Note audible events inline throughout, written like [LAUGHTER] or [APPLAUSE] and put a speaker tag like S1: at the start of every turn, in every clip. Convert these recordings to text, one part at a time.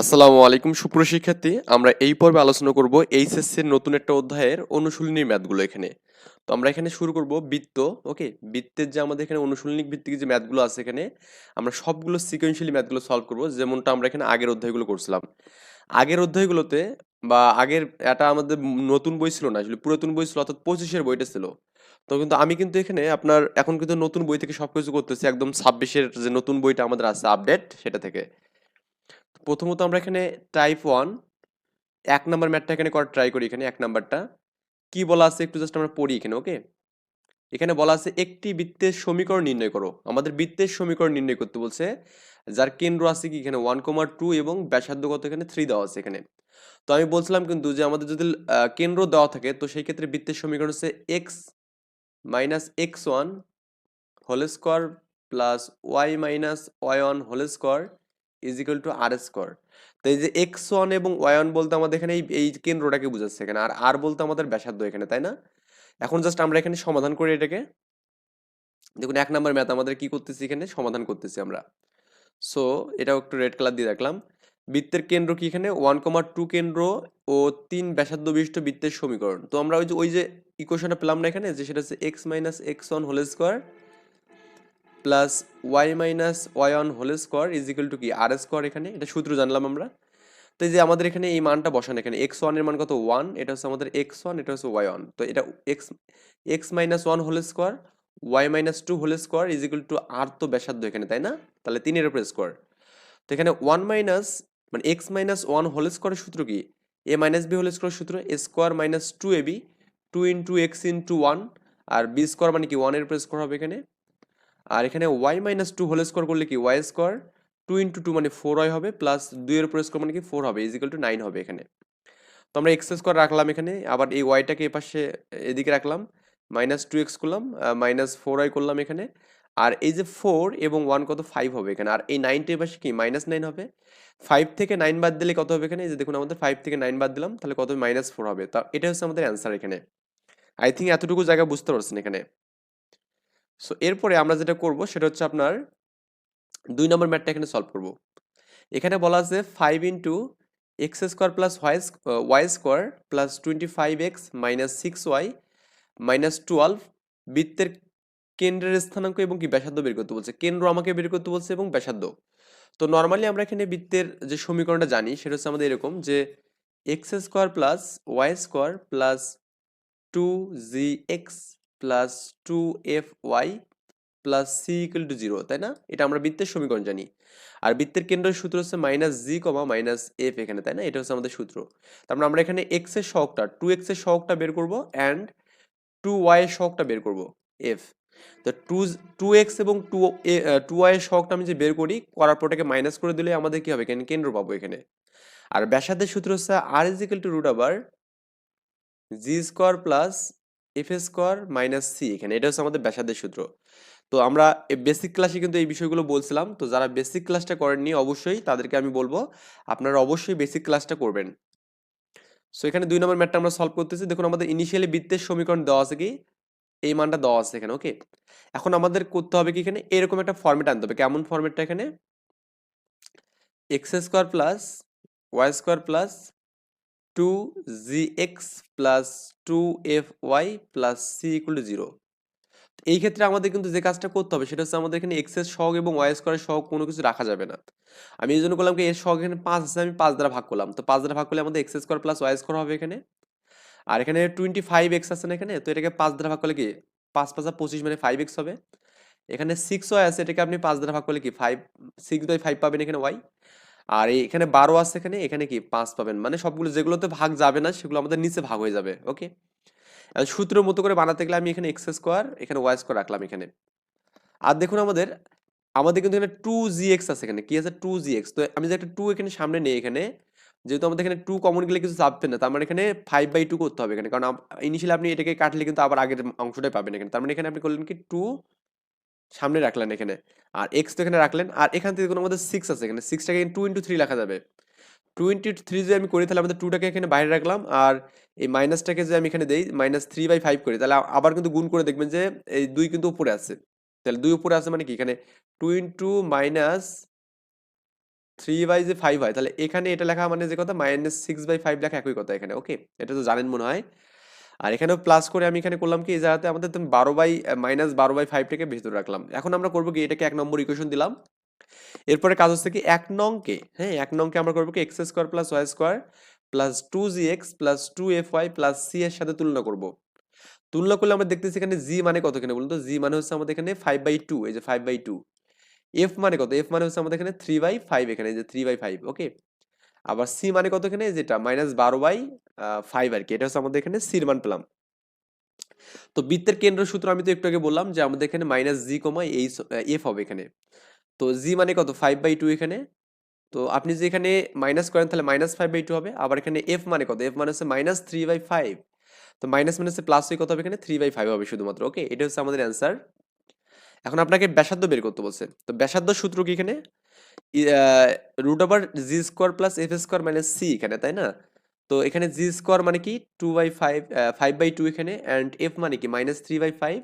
S1: আসসালামু আলাইকুম সুপ্রশিক্ষার্থী আমরা এই পর্বে আলোচনা করব এইচএসসির নতুন একটা অধ্যায়ের অনুশীলনী ম্যাথগুলো এখানে। তো আমরা এখানে শুরু করব বৃত্ত, ওকে? বৃত্তের যে আমাদের এখানে অনুশীলনী ভিত্তিক যে ম্যাথগুলো আছে এখানে, আমরা সবগুলো সিকোয়েন্সিয়ালি ম্যাথগুলো সলভ করব, যেমনটা আমরা এখানে আগের অধ্যায়গুলো করছিলাম। আগের অধ্যায়গুলোতে বা আগের এটা আমাদের নতুন বই ছিল না, আসলে পুরাতন বই ছিল, অর্থাৎ পঁচিশের বইটা ছিল। তো কিন্তু আমি কিন্তু এখানে আপনার, এখন কিন্তু নতুন বই থেকে সবকিছু করতেছি, একদম ছাব্বিশের যে নতুন বইটা আমাদের আছে আপডেট সেটা থেকে। প্রথমত আমরা এখানে টাইপ ওয়ান এক নাম্বার ম্যাথটা এখানে করার ট্রাই করি এখানে, এক নাম্বারটা কি বলা আছে একটু জাস্ট আমরা পড়ি এখানে ওকে এখানে বলা আছে একটি বৃত্তের সমীকরণ নির্ণয় করো। আমাদের বৃত্তের সমীকরণ নির্ণয় করতে বলছে, যার কেন্দ্র আছে কি এখানে ওয়ান কমার টু এবং ব্যাসার্ধ কত এখানে? থ্রি দেওয়া আছে এখানে। তো আমি বলছিলাম কিন্তু যে আমাদের যদি কেন্দ্র দেওয়া থাকে, তো সেই ক্ষেত্রে বৃত্তের সমীকরণ হচ্ছে x minus x one whole square plus y minus y one whole square is equal to r square তো এই যে এক্স ওয়ান এবং ওয়াই ওয়ান বলতে আমাদের এখানে এই এই কেন্দ্রটাকে বোঝাচ্ছে এখানে, আর আর বলতে আমাদের ব্যাসার্ধ এখানে, তাই না? এখন জাস্ট আমরা এখানে সমাধান করি এটাকে। দেখুন, এক নাম্বার ম্যাথ আমাদের কি করতেছি এখানে? সমাধান করতেছি আমরা। সো এটাও একটু রেড কালার দিয়ে রাখলাম। বৃত্তের কেন্দ্র কি এখানে? ওয়ান কমা টু কেন্দ্র ও তিন ব্যাসার্ধ বিশিষ্ট বৃত্তের সমীকরণ। তো আমরা ওই যে ওই যে ইকুয়েশনটা পেলাম না এখানে, যে সেটা হচ্ছে x minus x one whole square plus y minus y one whole square is equal to কি? আর স্কোয়ার এখানে, এটা সূত্র জানলাম আমরা। তো এই যে আমাদের এখানে এই মানটা বসান এখানে এক্স ওয়ানের মান কত? ওয়ান এটা হচ্ছে আমাদের এক্স ওয়ান এটা হচ্ছে ওয়াই ওয়ান তো এটা x x minus one whole square y minus two whole square is equal to r তো ব্যাসার্ধ এখানে, তাই না? তাহলে তিনের উপরে স্কোয়ার তো এখানে ওয়ান মাইনাস মানে এক্স মাইনাস ওয়ান হোল স্কোয়ারের সূত্র কি? A minus b whole square সূত্র a square minus two a b two into x into one R b square মানে কি? ওয়ানের উপরে স্কোয়ার হবে এখানে। আর এখানে y minus two whole square করলে কি? Y square two into two মানে ফোর ওয়াই হবে প্লাস দুইয়ের উপর স্কোয়ার মানে কি? ফোর হবে ইজিক্যাল টু নাইন হবে এখানে। তো আমরা এক্স স্কোয়ার রাখলাম এখানে, আবার এই ওয়াইটাকে এ পাশে এদিকে রাখলাম মাইনাস টু এক্স করলাম মাইনাস ফোর ওয়াই করলাম এখানে। আর এই যে ফোর এবং ওয়ান কত? ফাইভ হবে এখানে। আর এই নাইনটা পাশে কি? মাইনাস নাইন হবে। ফাইভ থেকে নাইন বাদ দিলে কত হবে এখানে? এই যে দেখুন, আমাদের ফাইভ থেকে নাইন বাদ দিলাম, তাহলে কত? মাইনাস ফোর হবে। তা এটা হচ্ছে আমাদের অ্যান্সার এখানে। আই থিঙ্ক এতটুকু জায়গা বুঝতে পারছেন এখানে। সো এরপরে আমরা যেটা করব সেটা হচ্ছে আপনার দুই নম্বর ম্যাটটা এখানে সলভ করব। এখানে বলা আছে five into x square plus y y square plus twenty five x minus six y minus twelve বৃত্তের কেন্দ্রের স্থানাঙ্ক এবং কি ব্যাসার্ধ বের করতে বলছে। কেন্দ্র আমাকে বের করতে বলছে এবং ব্যাসার্ধ। তো নর্মালি আমরা এখানে বৃত্তের যে সমীকরণটা জানি সেটা হচ্ছে আমাদের এরকম যে x square plus y square plus two g x plus two f y plus c equal to zero তাই না? এটা আমরা বৃত্তের সমীকরণ জানি। আর বৃত্তের কেন্দ্রের সূত্র হচ্ছে minus g comma minus f এখানে, তাই না? এটা হচ্ছে আমাদের সূত্র। তার মানে আমরা এখানে এক্সের সহগটা টু এক্সের সহগটা বের করব অ্যান্ড টু ওয়াই এর সহগটা বের করব এফ তো টু টু এক্স এবং টু টু ওয়াই এর সহগটা আমি যে বের করি, করার পর ওটাকে মাইনাস করে দিলে আমাদের কি হবে? এখানে কেন্দ্র পাবো এখানে। আর ব্যাসার্ধের সূত্র হচ্ছে r is equal to root আবার g square plus f square minus c এখানে। এটা হচ্ছে আমাদের ব্যাসার্ধের সূত্র। তো আমরা বেসিক ক্লাসে কিন্তু এই বিষয়গুলো বলছিলাম। তো যারা বেসিক ক্লাসটা করেননি, অবশ্যই তাদেরকে আমি বলব, আপনারা অবশ্যই বেসিক ক্লাসটা করবেন। সো এখানে দুই নম্বর ম্যাটটা আমরা সলভ করতেছি। দেখুন, আমাদের ইনিশিয়ালি বৃত্তের সমীকরণ দেওয়া আছে কি? এই মানটা দেওয়া আছে এখানে ওকে এখন আমাদের করতে হবে কি এখানে? এরকম একটা ফর্মেট আনতে হবে। কেমন ফর্মেটটা এখানে? X square plus y square plus two g x plus two f y plus c equal to zero এই ক্ষেত্রে আমাদের কিন্তু যে কাজটা করতে হবে, সেটা হচ্ছে আমাদের এখানে এক্সের সহগ এবং ওয়াই স্কোয়ারের সহগ কোনো কিছু রাখা যাবে না। আমি এই জন্য করলাম কি, এর সহগ এখানে পাঁচ আছে, আমি পাঁচ দ্বারা ভাগ করলাম। তো পাঁচ দ্বারা ভাগ করলে আমাদের x square plus y square হবে এখানে। আর এখানে টোয়েন্টি ফাইভ এক্স আছে না এখানে, তো এটাকে পাঁচ দ্বারা ভাগ করলে কি, পাঁচ পাঁচা পঁচিশ মানে ফাইভ এক্স হবে। এখানে সিক্স ওয়াই আছে, এটাকে আপনি পাঁচ দ্বারা ভাগ করলে কি ফাইভ সিক্স বাই ফাইভ পাবেন এখানে ওয়াই আর এখানে বারো আছে এখানে এখানে কি পাঁচ পাবেন? মানে সবগুলো যেগুলোতে ভাগ যাবে না, সেগুলো আমাদের নিচে ভাগ হয়ে যাবে ওকে সূত্রের মতো করে বানাতে গেলে আমি এখানে এক্স স্কোয়ার এখানে ওয়াই স্কোয়ার রাখলাম এখানে। আর দেখুন আমাদের আমাদের কিন্তু এখানে টু জি এক্স আছে এখানে, কি আছে? টু জি এক্স তো আমি যে একটা টু এখানে সামনে নেই এখানে, যেহেতু আমাদের এখানে টু কমন গেলে কিছু চাপবে না, তার মানে এখানে ফাইভ বাই টু করতে হবে এখানে, কারণ ইনিশিয়ালি আপনি এটাকে কাটলে কিন্তু আবার আগের অংশটাই পাবেন এখানে। তার মানে এখানে আপনি করলেন কি? টু সামনে রাখলেন এখানে। আর এক্স তো এখানে রাখলেন। আর এখান থেকে কোনো আমাদের সিক্স আছে এখানে। সিক্সটাকে টু ইন্টু থ্রি লেখা যাবে। টু ইন্টু থ্রি যদি আমি করি, তাহলে আমাদের টুটাকে এখানে বাইরে রাখলাম। আর এই মাইনাসটাকে যে আমি এখানে দেই মাইনাস থ্রি বাই ফাইভ করি, তাহলে আবার কিন্তু গুণ করে দেখবেন যে এই দুই কিন্তু উপরে আছে। তাহলে দুই উপরে আছে মানে কি? এখানে two into minus three by যে ফাইভ হয়, তাহলে এখানে এটা লেখা মানে যে কথা? মাইনাস সিক্স বাই ফাইভ লেখা একই কথা এখানে। ওকে এটা তো জানেন মনে হয়। আর এখানেও প্লাস করে আমি এখানে করলাম কি, এই জায়গাতে আমাদের তুমি বারো বাই মাইনাস বারো বাই ফাইভটাকে ভেতরে রাখলাম। এখন আমরা করব কি, এটাকে এক নম্বর ইকুয়েশন দিলাম। এরপরে কাজ হচ্ছে কি, এক নংকে হ্যাঁ এক নংকে আমরা করব কি x square plus y square plus two g x plus two f y plus c এর সাথে তুলনা করব। তুলনা করলে আমরা দেখতেছি এখানে জি মানে কত এখানে বলুন তো? জি মানে হচ্ছে আমাদের এখানে ফাইভ বাই টু এই যে ফাইভ বাই টু এফ মানে কত? এফ মানে হচ্ছে আমাদের এখানে থ্রি বাই ফাইভ এখানে যে থ্রি বাই ফাইভ ওকে আবার সি মানে কত এখানে? যেটা মাইনাস বারো বাই ফাইভ আর কি। এটা হচ্ছে আমাদের এখানে সির মান পেলাম তো বৃত্তের কেন্দ্র সূত্র আমি তো একটু আগে বললাম যে আমাদের এখানে মাইনাস জি কমা এই এফ হবে এখানে। তো জি মানে কত? ফাইভ বাই টু এখানে। তো আপনি যে এখানে মাইনাস করেন তাহলে মাইনাস ফাইভ বাই টু হবে। আবার এখানে এফ মানে কত? এফ মানে হচ্ছে মাইনাস থ্রি বাই ফাইভ তো মাইনাস মানে প্লাস হয়ে কত হবে এখানে? থ্রি বাই ফাইভ হবে শুধুমাত্র। ওকে এটা হচ্ছে আমাদের অ্যান্সার এখন আপনাকে ব্যাসার্ধ বের করতে বলছে। তো ব্যাসার্ধ সূত্র কি এখানে? Root over g square plus f square minus c এখানে, তাই না? তো এখানে জি স্কোয়ার মানে কি? Two by five five by two এখানে অ্যান্ড এফ মানে কি? Minus three by five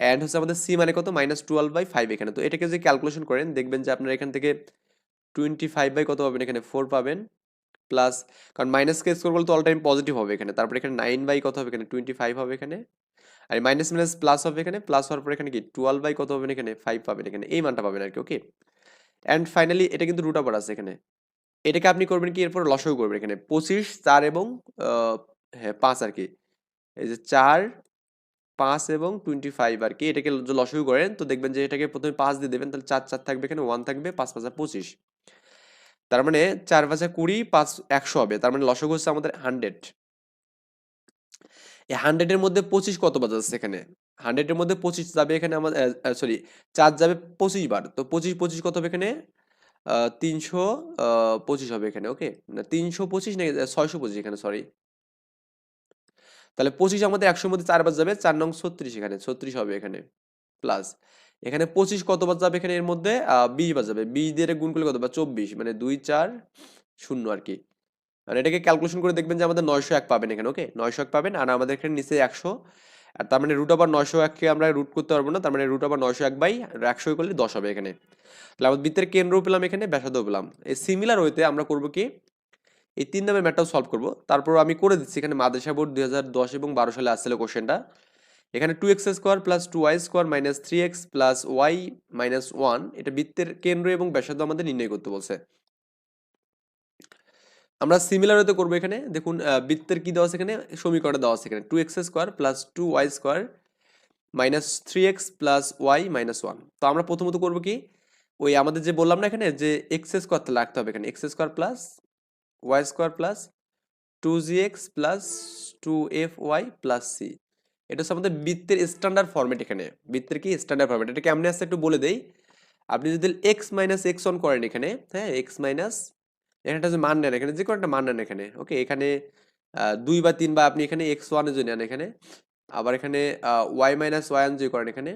S1: and হচ্ছে আমাদের সি মানে কত? মাইনাস টুয়েলভ বাই ফাইভ এখানে। তো এটাকে যদি ক্যালকুলেশন করেন, দেখবেন যে আপনার এখান থেকে টোয়েন্টি ফাইভ বাই কত পাবেন এখানে? ফোর পাবেন প্লাস কারণ মাইনাস কে স্কোর করলে তো অল টাইম পজিটিভ হবে এখানে। তারপরে এখানে নাইন বাই কত হবে এখানে? টোয়েন্টি ফাইভ হবে এখানে। আর মাইনাস মাইনাস প্লাস হবে এখানে। প্লাস হওয়ার পর এখানে কি? টুয়েলভ বাই কত হবে এখানে? ফাইভ পাবেন এখানে। এই মানটা পাবেন আর কি ওকে অ্যান্ড ফাইনালি এটা কিন্তু রুট ওভার আছে এখানে। এটাকে আপনি করবেন কি? এরপর লসও করবেন এখানে। পঁচিশ, চার এবং হ্যাঁ পাঁচ আর কি। এই যে চার, পাঁচ এবং টোয়েন্টি ফাইভ আর কি। এটাকে লসও করেন, তো দেখবেন যে এটাকে প্রথমে পাঁচ দিয়ে দেবেন, তাহলে চার চার থাকবে এখানে ওয়ান থাকবে, পাঁচ পাঁচা পঁচিশ। তার মানে চার পাঁচা কুড়ি, পাঁচ একশো হবে। তার মানে লসক হচ্ছে আমাদের হান্ড্রেড এই হান্ড্রেডের মধ্যে পঁচিশ কত বাজাচ্ছে এখানে? হান্ড্রেডের মধ্যে পঁচিশ যাবে এখানে আমাদের সরি চার যাবে পঁচিশ বার। তো পঁচিশ পঁচিশ কত হবে এখানে? তিনশো পঁচিশ হবে এখানে ওকে না, তিনশো পঁচিশ নাকি ছয়শো পঁচিশ এখানে সরি তাহলে পঁচিশ আমাদের একশোর মধ্যে চারবার যাবে, চার নং ছত্রিশ এখানে, ছত্রিশ হবে এখানে প্লাস এখানে পঁচিশ কতবার যাবে এখানে এর মধ্যে? বিশ বার যাবে, বিশ দিয়ে গুণ করলে কতবার চব্বিশ মানে দুই, চার, শূন্য আর কি। মানে এটাকে ক্যালকুলেশন করে দেখবেন যে আমাদের নয়শো এক পাবেন এখানে ওকে নয়শো এক পাবেন, আর আমাদের এখানে নিচে একশো তার মানে রুট আবার নয়শো এককে আমরা রুট করতে পারব না, তার মানে রুট আবার নয়শো এক বাই একশো করলে দশ হবে এখানে। তাহলে আমাদের বৃত্তের কেন্দ্র পেলাম এখানে ব্যাসার্ধ পেলাম। এই সিমিলার হইতে আমরা করব কি? এই তিন নামের ম্যাটটাও সলভ করব। তারপর আমি করে দিচ্ছি এখানে মাদ্রাসা বোর্ড দুই হাজার দশ এবং বারো সালে আসছিল কোশ্চেনটা এখানে two x square plus two y square minus three x plus y minus one এটা বৃত্তের কেন্দ্র এবং ব্যাসার্ধ আমাদের নির্ণয় করতে বলছে। আমরা সিমিলার হতে করব এখানে। দেখুন বৃত্তের কি দেওয়া আছে এখানে? সমীকরণে দেওয়া আছে এখানে। Two x square plus two y square minus three x plus y minus one তো আমরা প্রথমত করব কি? ওই আমাদের যে বললাম না এখানে যে এক্স স্কোয়ার লাগতে হবে এখানে। X square plus y square plus two g x plus two f y plus c এটা হচ্ছে আমাদের বৃত্তের স্ট্যান্ডার্ড ফর্মেট এখানে। বৃত্তের কি? স্ট্যান্ডার্ড ফর্মেট এটা কেমনে আসছে একটু বলে দেই। আপনি যদি এক্স মাইনাস এক্স অন করেন এখানে হ্যাঁ এক্স মাইনাস এখানে একটা মান নেন, এখানে যে কোনো একটা মান নেন এখানে, ওকে? এখানে দুই বা তিন বা আপনি এখানে এক্স ওয়ানে যদি নেন এখানে, আবার এখানে ওয়াই মাইনাস ওয়াই ওয়ান যদি করেন এখানে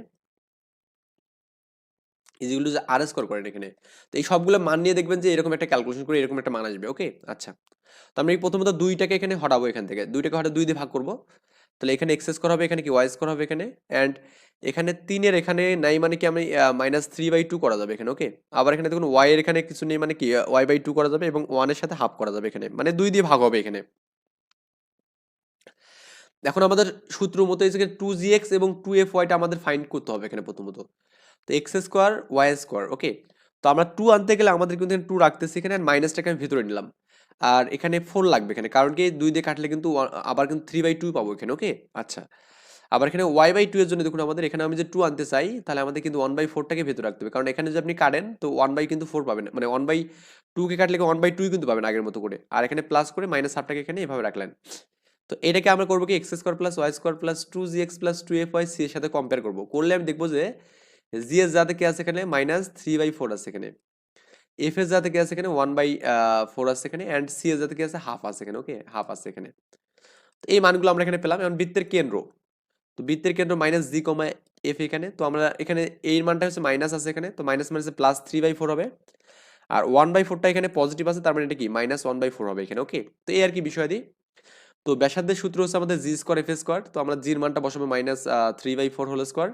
S1: যেগুলো যে আর স্কোর করেন এখানে। তো এই সবগুলো মান নিয়ে দেখবেন যে এরকম একটা ক্যালকুলেশন করে এরকম একটা মান আসবে, ওকে? আচ্ছা। তো আমরা এই প্রথমত দুইটাকে এখানে হটাবো এখান থেকে, দুইটাকে হঠাৎ দুই দিয়ে ভাগ করব। তাহলে এখানে এক্স স্কোর হবে, এখানে কি ওয়াই স্কোর হবে এখানে? অ্যান্ড এখানে তিনের, এখানে নাই মানে কি আমি মাইনাস থ্রি বাই টু করা যাবে এখানে ওকে আবার এখানে দেখুন ওয়াই এর এখানে কিছু নেই মানে কি ওয়াই বাই টু করা যাবে এবং ওয়ানের সাথে হাফ করা যাবে এখানে মানে দুই দিয়ে ভাগ হবে এখানে। এখন আমাদের সূত্র মতো এসে টু জি এক্স এবং টু এফ ওয়াইটা আমাদের ফাইন্ড করতে হবে এখানে প্রথমত। তো x square y square okay তো আমরা টু আনতে গেলে আমাদের কিন্তু টু রাখতেছি এখানে মাইনাসটাকে আমি ভিতরে নিলাম। আর এখানে ফোর লাগবে এখানে। কারণ কি দুই দিয়ে কাটলে কিন্তু আবার কিন্তু থ্রি বাই টু পাবো এখানে ওকে আচ্ছা। আবার এখানে ওয়াই বাই টু এর জন্য দেখুন আমাদের এখানে আমি যে টু আনতে চাই, তাহলে আমাদের কিন্তু ওয়ান বাই ফোরটাকে ভেতরে রাখতে হবে। কারণ এখানে যদি আপনি কাটেন, তো ওয়ান বাই কিন্তু ফোর পাবেন। মানে ওয়ান বাই টুকে কাটলে ওয়ান বাই টুই কিন্তু পাবেন আগের মতো করে। আর এখানে প্লাস করে মাইনাস হাফটাকে এখানে এভাবে রাখলেন। তো এটাকে আমরা করব কি x square plus y square plus two g x plus two f y c এর সাথে কম্পেয়ার করব। করলে আমি দেখব যে জি এস যাতে কি আছে এখানে মাইনাস থ্রি বাই ফোর আছে এখানে। এফ এস যাতে কি আছে এখানে ওয়ান বাই ফোর আছে এখানে অ্যান্ড সি এস যাতে কি আছে হাফ আছে এখানে ওকে হাফ আছে এখানে। তো এই মানগুলো আমরা এখানে পেলাম এখন বৃত্তের কেন্দ্র। তো বৃত্তের কেন্দ্র মাইনাস জি কমা এফ এখানে, তো আমরা এখানে এই মানটা হচ্ছে মাইনাস আছে এখানে, তো মাইনাস মাইনাসে প্লাস থ্রি বাই ফোর হবে। আর ওয়ান বাই ফোরটা এখানে পজিটিভ আছে, তার মানে এটা কি? মাইনাস ওয়ান বাই ফোর হবে এখানে ওকে তো এই আর কি বিষয় তো ব্যাসার্ধের সূত্র হচ্ছে আমাদের জি স্কোয়ার এফ স্কোয়ার তো আমরা জির মানটা বসাবো minus three by four whole square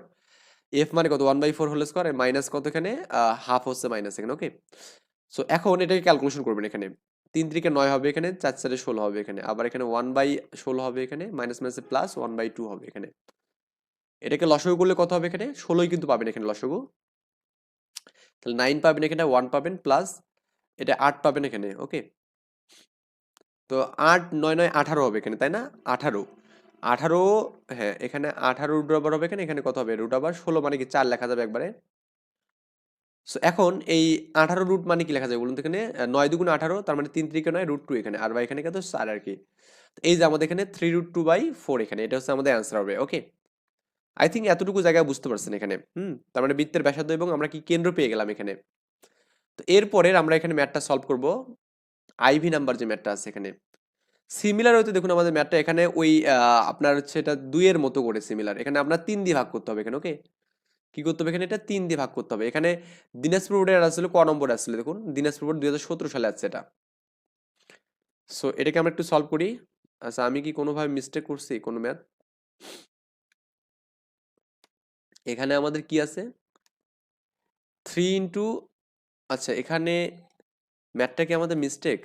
S1: f মানে কত? One by four whole square minus কত এখানে? হাফ হচ্ছে মাইনাস এখানে ওকে সো এখন এটাকে ক্যালকুলেশন করবেন এখানে। তিন তিরিকে নয় হবে এখানে, চার চারে ষোলো হবে এখানে। আবার এখানে ওয়ান বাই ষোলো হবে এখানে মাইনাস মাইনাসে প্লাস ওয়ান বাই টু হবে এখানে। এটাকে লসগু করলে কত হবে এখানে? ষোলোই কিন্তু পাবেন এখানে লসগু। তাহলে নাইন পাবেন এখানে ওয়ান পাবেন প্লাস এটা আট পাবেন এখানে ওকে তো আট, নয় নয়, আঠারো হবে এখানে, তাই না? আঠারো। আঠারো হ্যাঁ এখানে আঠারো রুট আবার হবে এখানে এখানে কত হবে? রুট আবার ষোলো মানে কি চার লেখা যাবে একবারে। সো এখন এই আঠারো রুট মানে কি লেখা যাবে বলুন তো এখানে? নয় দুগুণ আঠারো, তার মানে তিন ত্রিকে নয় রুট টু এখানে। আর বা এখানে কত? চার আর কি। এই যে আমাদের এখানে three root two by four এখানে, এটা হচ্ছে আমাদের অ্যান্সার হবে ওকে আই থিঙ্ক এতটুকু জায়গায় বুঝতে পারছেন এখানে, হুম? তার মানে বৃত্তের ব্যাসার্ধ এবং আমরা কি কেন্দ্র পেয়ে গেলাম এখানে। তো এরপরের আমরা এখানে ম্যাটটা সলভ করব। আইভি নাম্বার যে ম্যাটটা আছে এখানে। সিমিলার হয়তো দেখুন আমাদের ম্যাথটা এখানে ওই আপনার হচ্ছে এটা দুইয়ের মতো করে সিমিলার এখানে আপনার তিন দিয়ে ভাগ করতে হবে এখানে ওকে কী করতে হবে এখানে? এটা তিন দিয়ে ভাগ করতে হবে। এখানে দিনাজপুর বোর্ডের আসলে ক নম্বর আসলে দেখুন? দিনাজপুর বোর্ড দুই সালে আসছে এটা। সো এটাকে আমরা একটু সলভ করি। আচ্ছা আমি কি কোনোভাবে মিস্টেক করছি কোনো ম্যাথ এখানে আমাদের কি আছে? থ্রি ইন্টু আচ্ছা এখানে ম্যাথটা কি আমাদের মিস্টেক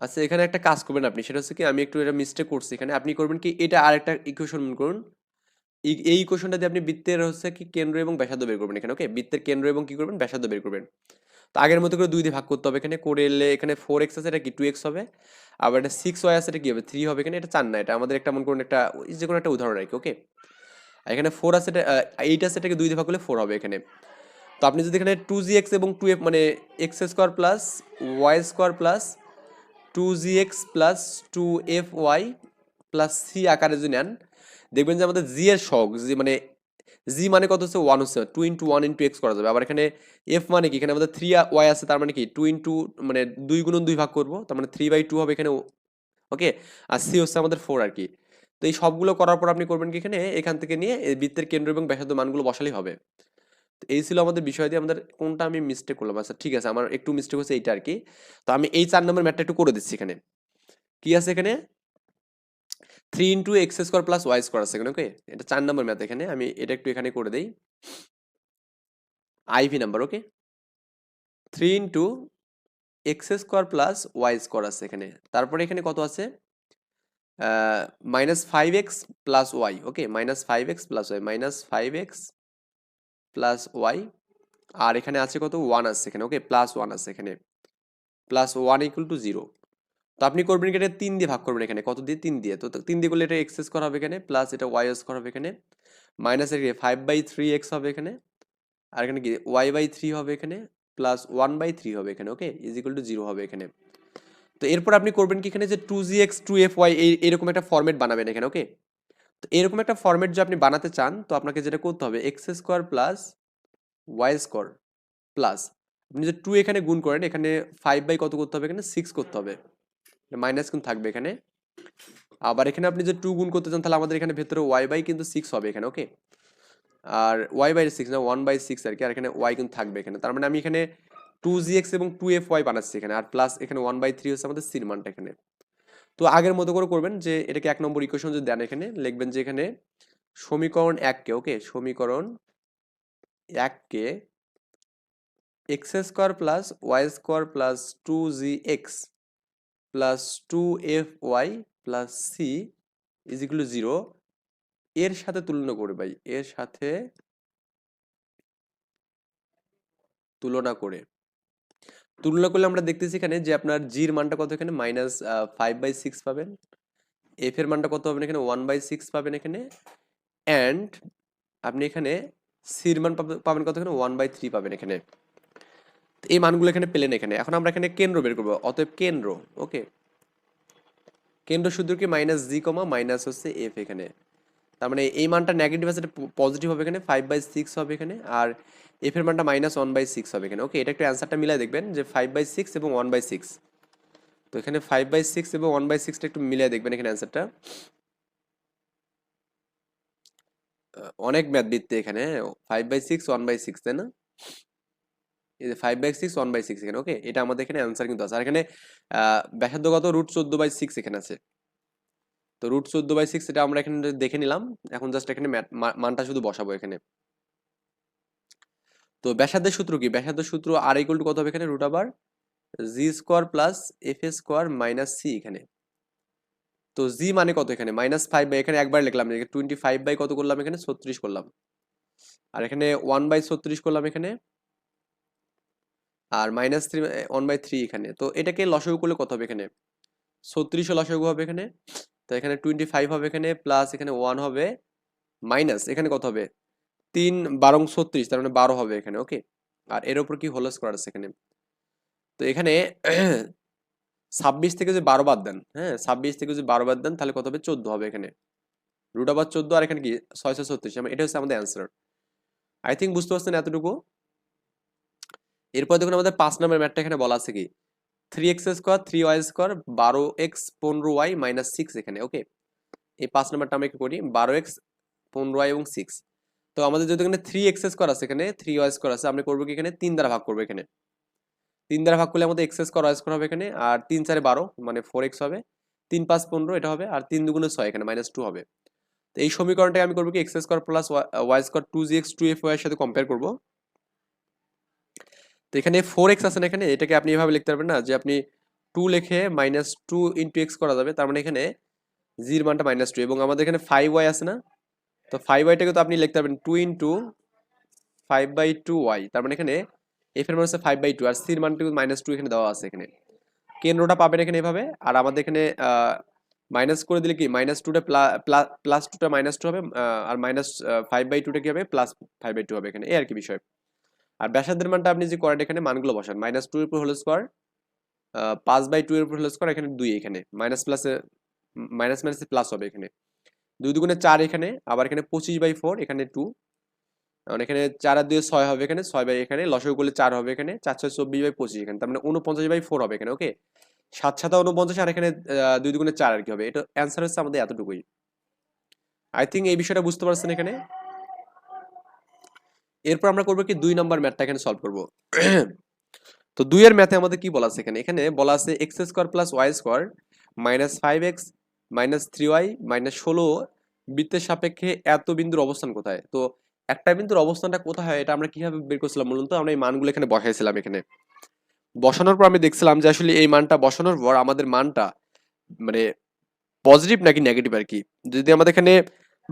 S1: আচ্ছা এখানে একটা কাজ করবেন আপনি। সেটা হচ্ছে কি, আমি একটু এটা মিস্টেক করছি এখানে। আপনি করবেন কি, এটা আরেকটা ইকুয়েশন মনে করুন। এই- ইকুয়েশনটা দিয়ে আপনি বৃত্তের হচ্ছে কি কেন্দ্র এবং ব্যাসার্ধ বের করবেন এখানে ওকে বৃত্তের কেন্দ্র এবং কি করবেন? ব্যাসার্ধ বের করবেন। তো আগের মতো করে দুই দিয়ে ভাগ করতে হবে এখানে। করে এলে এখানে ফোর এক্স আছে, এটা কি টু এক্স হবে? আবার এটা সিক্স ওয়াই আছে, এটা কি হবে? থ্রি হবে এখানে, এটা চান না, এটা আমাদের একটা মনে করুন একটা যে কোনো একটা উদাহরণ আর কি ওকে এখানে ফোর আছে, এটা এইট আছে, এটাকে দুই দিয়ে ভাগ করলে ফোর হবে এখানে। তো আপনি যদি এখানে টু জি এক্স এবং টু এফ মানে x square plus y square plus two g x plus two f y plus c আকারে যদি নেন, দেখবেন যে আমাদের জি এর শখ জি মানে জি মানে কত হচ্ছে? ওয়ান হচ্ছে। Two into one into x করা যাবে। আবার এখানে এফ মানে কি? এখানে আমাদের থ্রি ওয়াই আছে, তার মানে কি? টু ইন্টু মানে দুই গুণন দুই ভাগ করব, তার মানে থ্রি বাই টু হবে এখানে ওকে আর সি হচ্ছে আমাদের ফোর আর কি। তো এই সবগুলো করার পর আপনি করবেন কি এখানে? এখান থেকে নিয়ে বৃত্তের কেন্দ্র এবং ব্যাসার্ধ মানগুলো বসালেই হবে। এই ছিল আমাদের বিষয় দিয়ে আমাদের কোনটা আমি মিস্টেক করলাম। আচ্ছা ঠিক আছে, আমার একটু মিস্টেক হচ্ছে এইটা আর কি তো আমি এই চার নম্বর ম্যাথটা একটু করে দিচ্ছি এখানে। কি আছে এখানে? Three into x square plus y square আছে এখানে ওকে এটা চার নম্বর ম্যাথ এখানে, আমি এটা একটু এখানে করে দিই। Ivy number okay three into x square plus y square আছে এখানে। তারপরে এখানে কত আছে? Minus five x plus y okay minus five x plus y minus five x plus y আর এখানে আছে কত? ওয়ান আছে এখানে ওকে প্লাস ওয়ান আছে এখানে। Plus one equal to zero তো আপনি করবেন এটা তিন দিয়ে ভাগ করবেন এখানে। কত দিয়ে? তিন দিয়ে। তো তিন দিয়ে করলে এটা এক্স করা হবে এখানে প্লাস এটা ওয়াই করা হবে এখানে। মাইনাস এর ফাইভ বাই থ্রি এক্স হবে এখানে। আর এখানে কি? ওয়াই বাই থ্রি হবে এখানে প্লাস ওয়ান বাই থ্রি হবে এখানে okay is equal to zero হবে এখানে। তো এরপর আপনি করবেন কি এখানে? যে two g x two f y এরকম একটা ফর্মেট বানাবেন এখানে ওকে তো এরকম একটা ফর্মেট যদি আপনি বানাতে চান, তো আপনাকে যেটা করতে হবে x square plus y square plus আপনি যে টু এখানে গুণ করেন, এখানে ফাইভ বাই কত করতে হবে? এখানে সিক্স করতে হবে। মাইনাস কিন্তু থাকবে এখানে। আবার এখানে আপনি যে টু গুণ করতে চান, তাহলে আমাদের এখানে ভেতরে ওয়াই বাই কিন্তু সিক্স হবে এখানে ওকে আর ওয়াই বাই সিক্স না ওয়ান বাই সিক্স আর কি, আর এখানে ওয়াই কিন্তু থাকবে এখানে। তার মানে আমি এখানে টু জি এক্স এবং টু এফ ওয়াই বানাচ্ছি এখানে, আর প্লাস এখানে ওয়ান বাই থ্রি হচ্ছে আমাদের সির মানটা এখানে। তো আগের মতো করে করবেন যে, এটাকে এক নম্বর ইকুয়েশন যদি দেন এখানে, লিখবেন যে এখানে সমীকরণ এককে ওকে সমীকরণ এককে x square plus y square plus two g x plus two f y plus c is equal zero এর সাথে তুলনা করে ভাই, এর সাথে তুলনা করে। তুলনা করলে আমরা দেখতেছি এখানে যে আপনার জির মানটা কত এখানে? মাইনাস ফাইভ বাই সিক্স পাবেন। এফ এর মানটা কত পাবেন এখানে? ওয়ান বাই সিক্স পাবেন এখানে। অ্যান্ড আপনি এখানে সির মান পাবে- পাবেন কত এখানে? ওয়ান বাই থ্রি পাবেন এখানে। এই মানগুলো এখানে পেলেন এখানে। এখন আমরা এখানে কেন্দ্র বের করব। অতএব কেন্দ্র ওকে কেন্দ্র শুধু কি? মাইনাস জি কমা মাইনাস হচ্ছে এফ এখানে। তার মানে এই মানটা নেগেটিভ আছে পজিটিভ হবে এখানে ফাইভ বাই সিক্স হবে এখানে, আর এফ এর মানটা মাইনাস ওয়ান বাই সিক্স হবে এখানে। ওকে এটা একটু অ্যান্সারটা মিলাই দেখবেন যে ফাইভ বাই সিক্স এবং ওয়ান বাই সিক্স তো এখানে ফাইভ বাই সিক্স এবং ওয়ান বাই সিক্সটা একটু মিলাই দেখবেন এখানে অ্যান্সারটা অনেক ম্যাথ বৃত্তি এখানে five by six one by six তাই না? এই যে five by six one by six এখানে ওকে এটা আমাদের এখানে অ্যান্সার কিন্তু আছে। আর এখানে ব্যাসার্ধগত রুট চোদ্দ বাই সিক্স এখানে আছে। তো রুট চোদ্দ বাই সিক্স এটা আমরা এখানে দেখে নিলাম। এখন জাস্ট এখানে মানটা শুধু বসাবো এখানে। তো ব্যাসার্ধের সূত্র কি? ব্যাসার্ধের সূত্র আর ইকুয়াল টু কত হবে এখানে? রুট আবার g square plus f square minus c এখানে। তো জি মানে কত এখানে? মাইনাস ফাইভ বাই এখানে একবার লিখলাম টোয়েন্টি ফাইভ বাই কত করলাম এখানে? ছত্রিশ করলাম। আর এখানে ওয়ান বাই ছত্রিশ করলাম এখানে। আর minus three one by three এখানে। তো এটাকে লসাগু করলে কত হবে এখানে? ছত্রিশও লসাগু হবে এখানে। তো এখানে টোয়েন্টি ফাইভ হবে এখানে প্লাস এখানে ওয়ান হবে মাইনাস এখানে কত হবে? তিন বারং ছত্রিশ, তার মানে বারো হবে এখানে ওকে আর এর ওপর কি হোল স্কোয়ার আছে এখানে? তো এখানে [CLEARS THROAT] ছাব্বিশ থেকে যদি বারো বাদ দেন হ্যাঁ ছাব্বিশ থেকে যদি বারো বাদ দেন, তাহলে কত হবে? চোদ্দ হবে এখানে। রুট আবার চোদ্দ আর এখানে কি? ছয়শো ছত্রিশ এটা হচ্ছে আমাদের অ্যান্সার আই থিঙ্ক বুঝতে পারছেন এতটুকু? এরপর দেখুন আমাদের পাঁচ নম্বর ম্যাটটা এখানে বলা আছে কি? Three x square three y square বারো এক্স পনেরো ওয়াই মাইনাস সিক্স এখানে ওকে এই পাঁচ নাম্বারটা আমরা একটু করি বারো এক্স পনেরো ওয়াই এবং সিক্স তো আমাদের যদি এখানে থ্রি এক্স স্কোয়ার আছে এখানে থ্রি ওয়াই স্কোয়ার আছে, আমরা করব কি এখানে? তিন দ্বারা ভাগ করব এখানে। তিন দ্বারা ভাগ করলে আমাদের এক্স স্কোয়ার ওয়াই স্কোয়ার হবে এখানে, আর তিন চারে বারো মানে ফোর এক্স হবে। তিন পাঁচ পনেরো, এটা হবে, আর তিন দুগুণে ছয় এখানে মাইনাস টু হবে। তো এই সমীকরণটাকে আমি করব কি x square plus y square two g x two f y এর সাথে কম্পেয়ার করব। তো এখানে ফোর এক্স আছে না এখানে? এটাকে আপনি এভাবে লিখতে পারবেন না যে আপনি টু লিখে মাইনাস টু ইন্টু এক্স করা যাবে। তার মানে এখানে জির মানটা মাইনাস টু এবং আমাদের এখানে ফাইভ ওয়াই আছে না? তো ফাইভ ওয়াইটাকে তো আপনি লিখতে পারবেন two into five by two Y তার মানে এখানে এফ এর মান হচ্ছে ফাইভ বাই টু আর সির মানটা মাইনাস টু এখানে দেওয়া আছে এখানে। কেন্দ্রটা পাবেন এখানে এভাবে। আর আমাদের এখানে মাইনাস করে দিলে কি? মাইনাস টুটা প্লাস টুটা মাইনাস টু হবে আর মাইনাস ফাইভ বাই টুটা কি হবে? প্লাস ফাইভ বাই টু হবে এখানে। এই আর কি বিষয়। আর ব্যাসার্ধের মানটা আপনি যে করেন এখানে মানগুলো বসান মাইনাস টু এর উপর হোল স্কোয়ার পাঁচ বাই টু এর উপর হোল স্কোয়ার এখানে দুই এখানে মাইনাস প্লাসে মাইনাস মাইনাসে প্লাস হবে এখানে। দুই দুগুণে চার এখানে, আবার এখানে পঁচিশ বাই ফোর এখানে টু কারণ এখানে চার আর দুই ছয় হবে এখানে, ছয় বাই এখানে লসক করলে চার হবে এখানে, চার ছয় চব্বিশ বাই পঁচিশ এখানে, তার মানে উনপঞ্চাশ বাই ফোর হবে এখানে ওকে সাত সাতা উনপঞ্চাশ আর এখানে দুই দুগুণে চার আর কি হবে? এটা অ্যান্সার হচ্ছে আমাদের এতটুকুই। আই থিঙ্ক এই বিষয়টা বুঝতে পারছেন এখানে? এরপর আমরা করব কি? দুই নম্বর ম্যাথটা এখানে সলভ করব। [CLEARS THROAT] তো দুই দুইয়ের ম্যাথে আমাদের কি বলা আছে এখানে? এখানে বলা আছে x square plus y square minus five x minus three y minus ষোলো বৃত্তের সাপেক্ষে এত বিন্দুর অবস্থান কোথায়? তো একটা বিন্দুর অবস্থানটা কোথায় হয় এটা আমরা কীভাবে বের করছিলাম বলুন তো? আমরা এই মানগুলো এখানে বসাইছিলাম এখানে। বসানোর পর আমি দেখছিলাম যে আসলে এই মানটা বসানোর পর আমাদের মানটা মানে পজিটিভ নাকি নেগেটিভ আর কি? যদি আমাদের এখানে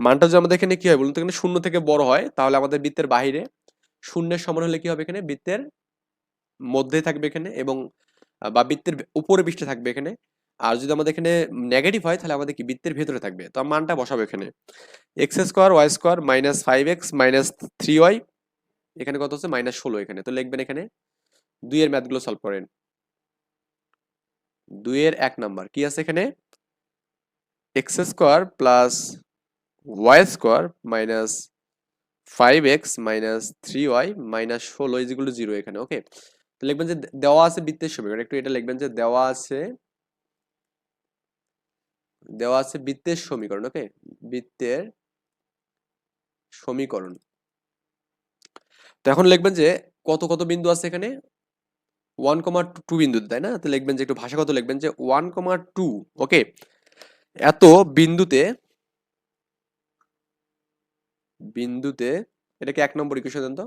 S1: মানটা যদি আমাদের এখানে কি হয়? বলুন তো এখানে শূন্য থেকে বড় হয়, তাহলে আমাদের বৃত্তের বাইরে শূন্যের সমান হলে কি হবে এখানে? বৃত্তের মধ্যে থাকবে এখানে এবং বা বৃত্তের উপরে পৃষ্ঠে থাকবে এখানে। আর যদি আমাদের এখানে নেগেটিভ হয়, তাহলে আমাদের কি? বৃত্তের ভেতরে থাকবে। তো মানটা বসাবো এখানে। X square y square minus five x minus three y এখানে কত হচ্ছে? মাইনাস ষোলো এখানে। তো লিখবেন এখানে দুইয়ের ম্যাথগুলো সলভ করেন। দুইয়ের এক নাম্বার কি আছে এখানে? X square plus y square minus five x minus three y minus ষোলো যেগুলো জিরো এখানে ওকে তো লিখবেন যে দেওয়া আছে বৃত্তের সমীকরণ, একটু এটা লিখবেন যে দেওয়া আছে দেওয়া আছে বৃত্তের সমীকরণ ওকে বৃত্তের সমীকরণ। তো এখন লিখবেন যে কত কত বিন্দু আছে এখানে? ওয়ান কমা টু বিন্দু তাই না? তো লিখবেন যে একটু ভাষাগত লিখবেন যে ওয়ান কমা টু ওকে এত বিন্দুতে বিন্দুতে, এটাকে এক নম্বর ইকুয়েশন দেন তো।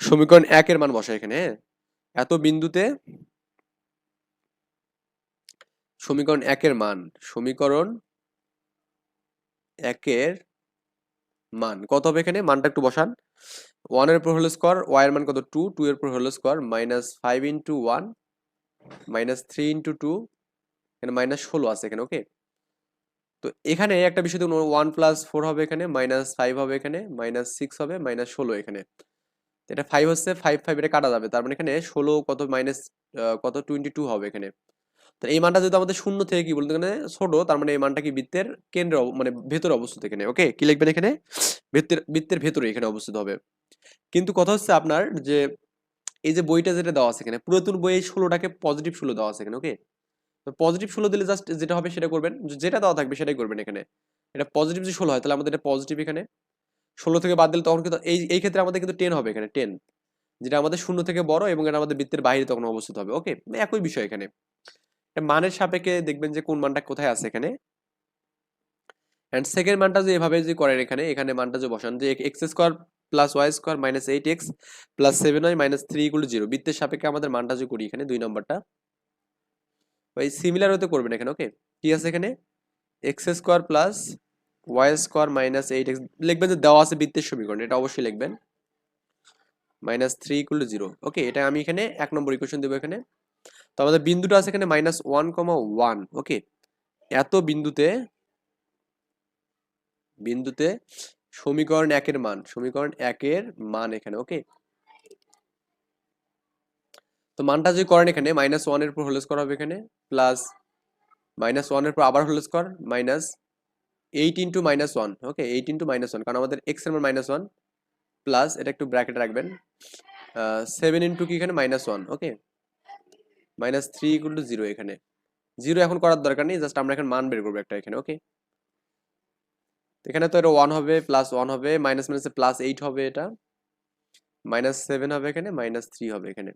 S1: সমীকরণ একের মান বসা এখানে হ্যাঁ? এত বিন্দুতে সমীকরণ একের মান, সমীকরণ একের মান, কত হবে এখানে? মানটা একটু বসান। ওয়ানের উপর হলো স্কোয়ার ওয়াই এর মান কত? টু টু এর উপর হলো square minus five into one minus three into two এখানে মাইনাস ষোলো আছে এখানে ওকে তো এখানে একটা বিষয় দেখুন ওয়ান প্লাস ফোর হবে এখানে, মাইনাস ফাইভ হবে এখানে, মাইনাস সিক্স হবে, মাইনাস ষোলো এখানে। এটা ফাইভ হচ্ছে, ফাইভ ফাইভ এটা কাটা যাবে। তার মানে এখানে ষোলো কত মাইনাস কত? টোয়েন্টি টু হবে এখানে। তো এই মানটা যদি আমাদের শূন্য থেকে কি বলতে? এখানে ছোট, তার মানে এই মানটা কি বৃত্তের কেন্দ্রে মানে ভেতরে অবস্থিত এখানে। ওকে, কি লিখবেন এখানে? বৃত্তের বৃত্তের ভেতরে এখানে অবস্থিত হবে। কিন্তু কথা হচ্ছে আপনার যে, এই যে বইটা যেটা দেওয়া আছে এখানে, পুরাতন বইয়ে ষোলোটাকে পজিটিভ ষোলো দেওয়া আছে এখানে, ওকে? তো পজিটিভ ষোলো দিলে জাস্ট যেটা হবে সেটা করবেন, যেটা দেওয়া থাকবে সেটাই করবেন এখানে। এটা পজিটিভ যে ষোলো হয়, তাহলে আমাদের এটা পজিটিভ এখানে। ষোলো থেকে বাদ দিলে তখন কিন্তু এই এই ক্ষেত্রে আমাদের কিন্তু টেন হবে এখানে টেন যেটা আমাদের শূন্য থেকে বড় এবং এটা আমাদের বৃত্তের বাইরে তখন অবস্থিত হবে ওকে একই বিষয় এখানে। মানের সাপেক্ষে দেখবেন যে কোন মানটা কোথায় আছে এখানে। অ্যান্ড সেকেন্ড মানটা যে এভাবে যে করেন এখানে এখানে মানটা যে বসান, যে x square plus y square minus eight x plus seven y minus three equal zero বৃত্তের সাপেক্ষে আমাদের মানটা যে করি এখানে, দুই নম্বরটা। ওই সিমিলার হতে করবেন এখানে ওকে কি আছে এখানে? X square plus y square minus eight x লিখবেন যে দেওয়া আছে বৃত্তের সমীকরণ, এটা অবশ্যই লিখবেন। Minus three equal to zero okay এটা আমি এখানে এক নম্বর ইকুয়েশন দেবো এখানে। তো আমাদের বিন্দুটা আছে এখানে minus one comma one okay এত বিন্দুতে বিন্দুতে সমীকরণ একের মান, সমীকরণ একের মান এখানে ওকে তো মানটা যদি করেন এখানে মাইনাস ওয়ানের উপর হোল স্কোয়ার হবে এখানে প্লাস মাইনাস ওয়ানের উপর আবার whole square minus eight into minus one okay eight into minus one কারণ আমাদের এক্সের মান মাইনাস ওয়ান প্লাস এটা একটু ব্র্যাকেটে রাখবেন সেভেন ইন্টু কি এখানে? Minus one okay minus three equal to zero এখানে। জিরো এখন করার দরকার নেই জাস্ট আমরা এখন মান বের করব একটা এখানে ওকে এখানে তো এটা ওয়ান হবে প্লাস ওয়ান হবে মাইনাস মাইনাসে প্লাস এইট হবে এটা মাইনাস সেভেন হবে এখানে মাইনাস থ্রি হবে এখানে।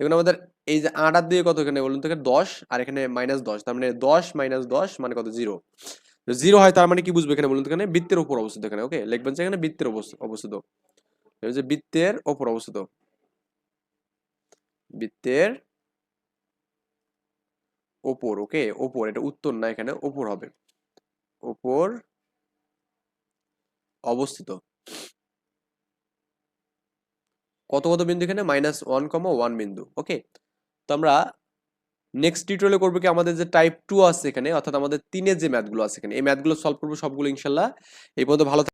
S1: দেখুন আমাদের এই যে আট আর দিয়ে কত এখানে বলুন এখানে দশ আর এখানে মাইনাস দশ, তার মানে দশ মাইনাস দশ মানে কত? জিরো জিরো হয় তার মানে কি বুঝব এখানে বলুন তো, এখানে বৃত্তের উপর অবস্থিত এখানে ওকে লিখবেন এখানে বৃত্তের অবস্থ- অবস্থিত। যে বৃত্তের ওপর অবস্থিত। বৃত্তের ওপর ওকে ওপর, এটা উত্তর না, এখানে ওপর হবে। ওপর অবস্থিত। কত কত বিন্দু এখানে? মাইনাস ওয়ান কমা ওয়ান বিন্দু ওকে তো আমরা নেক্সট টিউটোরিয়ালে করব কি? আমাদের যে টাইপ টু আছে এখানে, অর্থাৎ আমাদের তিনের যে ম্যাথগুলো আছে এখানে, এই ম্যাথগুলো সলভ করব সবগুলো ইনশাল্লাহ। এই পর্যন্ত ভালো